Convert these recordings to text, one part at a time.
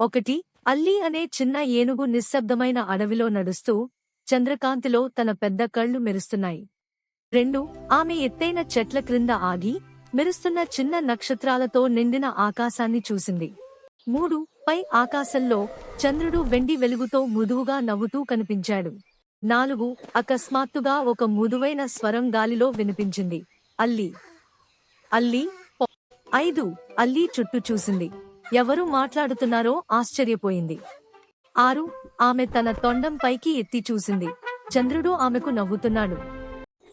ఒకటి అల్లి అనే చిన్న ఏనుగు నిశ్శబ్దమైన అడవిలో నడుస్తూ చంద్రకాంతిలో తన పెద్ద కళ్ళు మెరుస్తున్నాయి. రెండు ఆమె ఎత్తైన చెట్ల క్రింద ఆగి మెరుస్తున్న చిన్న నక్షత్రాలతో నిండిన ఆకాశాన్ని చూసింది. మూడు పై ఆకాశంలో చంద్రుడు వెండి వెలుగుతో మృదువుగా నవ్వుతూ కనిపించాడు. నాలుగు అకస్మాత్తుగా ఒక మృదువైన స్వరం గాలిలో వినిపించింది. అల్లి. అల్లి. ఐదు అల్లి చుట్టూ చూసింది. ఎవరు మాట్లాడుతున్నారో ఆశ్చర్యపోయింది. ఆరు ఆమె తన తొండం పైకి ఎత్తి చూసింది. చంద్రుడు ఆమెకు నవ్వుతున్నాడు.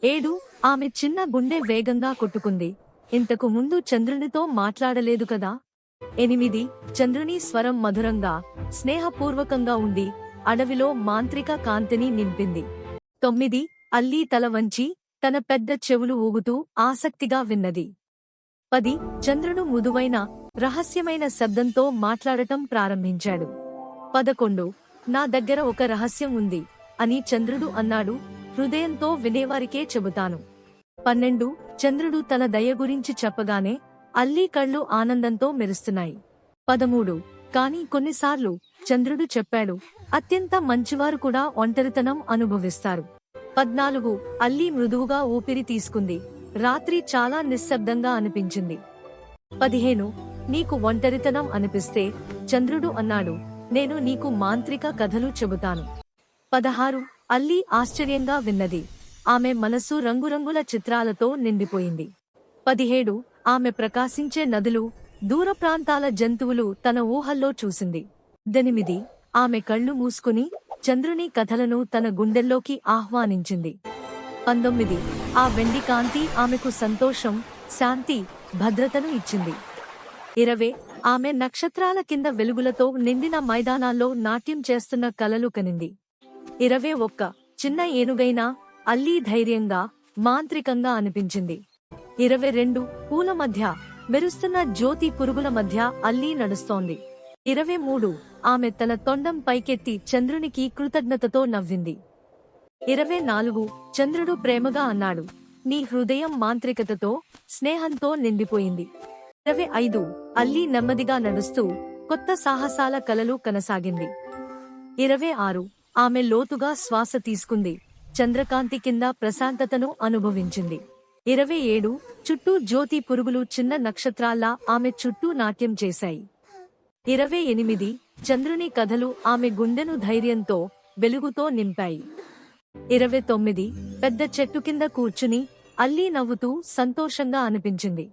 ఏడు ఆమె చిన్న గుండె వేగంగా కొట్టుకుంది. ఇంతకు ముందు చంద్రునితో మాట్లాడలేదు కదా? ఎనిమిది చంద్రుని స్వరం మధురంగా స్నేహపూర్వకంగా ఉండి అడవిలో మాంత్రిక కాంతిని నింపింది. తొమ్మిది అల్లీ తల వంచి తన పెద్ద చెవులు ఊగుతూ ఆసక్తిగా విన్నది. పది. చంద్రుడు మృదువైన రహస్యమైన శబ్దంతో మాట్లాడటం ప్రారంభించాడు. పదకొండు. నా దగ్గర ఒక రహస్యం ఉంది అని చంద్రుడు అన్నాడు. హృదయంతో వినేవారికే చెబుతాను. పన్నెండు. చంద్రుడు తన దయ గురించి చెప్పగానే అల్లీ కళ్ళు ఆనందంతో మెరుస్తున్నాయి. పదమూడు. కాని కొన్నిసార్లు చంద్రుడు చెప్పాడు అత్యంత మంచివారు కూడా ఒంటరితనం అనుభవిస్తారు. పద్నాలుగు. అల్లీ మృదువుగా ఊపిరి తీసుకుంది. రాత్రి చాలా నిశ్శబ్దంగా అనిపించింది. పదిహేను నీకు ఒంటరితనం అనిపిస్తే చంద్రుడు అన్నాడు నేను నీకు మాంత్రిక కథలు చెబుతాను. పదహారు అల్లీ ఆశ్చర్యంగా విన్నది. ఆమె మనసు రంగురంగుల చిత్రాలతో నిండిపోయింది. పదిహేడు ఆమె ప్రకాశించే నదులు దూర ప్రాంతాల జంతువులు తన ఊహల్లో చూసింది. దెనిమిది ఆమె కళ్ళు మూసుకుని చంద్రుని కథలను తన గుండెల్లోకి ఆహ్వానించింది. పంతొమ్మిది. ఆ వెండి కాంతి ఆమెకు సంతోషం శాంతి భద్రతను ఇచ్చింది. ఇరవై. ఆమె నక్షత్రాల కింద వెలుగులతో నిండిన మైదానాల్లో నాట్యం చేస్తున్న కలలు కనింది. ఇరవై ఒక్క. చిన్న ఏనుగైనా అల్లీ ధైర్యంగా మాంత్రికంగా అనిపించింది. ఇరవై రెండు. పూల మధ్య మెరుస్తున్న జ్యోతి పురుగుల మధ్య అల్లీ నడుస్తోంది. ఇరవై మూడు. ఆమె తన తొండం పైకెత్తి చంద్రునికి కృతజ్ఞతతో నవ్వింది. ఇరవై నాలుగు చంద్రుడు ప్రేమగా అన్నాడు. నీ హృదయం మాంత్రికతతో స్నేహంతో నిండిపోయింది. ఇరవై ఐదు అల్లీ నెమ్మదిగా నడుస్తూ కొత్త సాహసాల కలలు కనసాగింది. ఇరవై ఆరు ఆమె లోతుగా శ్వాస తీసుకుంది. చంద్రకాంతి కింద ప్రశాంతతను అనుభవించింది. ఇరవై ఏడు చుట్టూ జ్యోతి పురుగులు చిన్న నక్షత్రాల్లా ఆమె చుట్టూ నాట్యం చేశాయి. ఇరవై ఎనిమిది చంద్రుని కథలు ఆమె గుండెను ధైర్యంతో వెలుగుతో నింపాయి. ఇరవై తొమ్మిది. పెద్ద చెట్టు కింద కూర్చుని అల్లీ నవ్వుతూ సంతోషంగా అనిపించింది.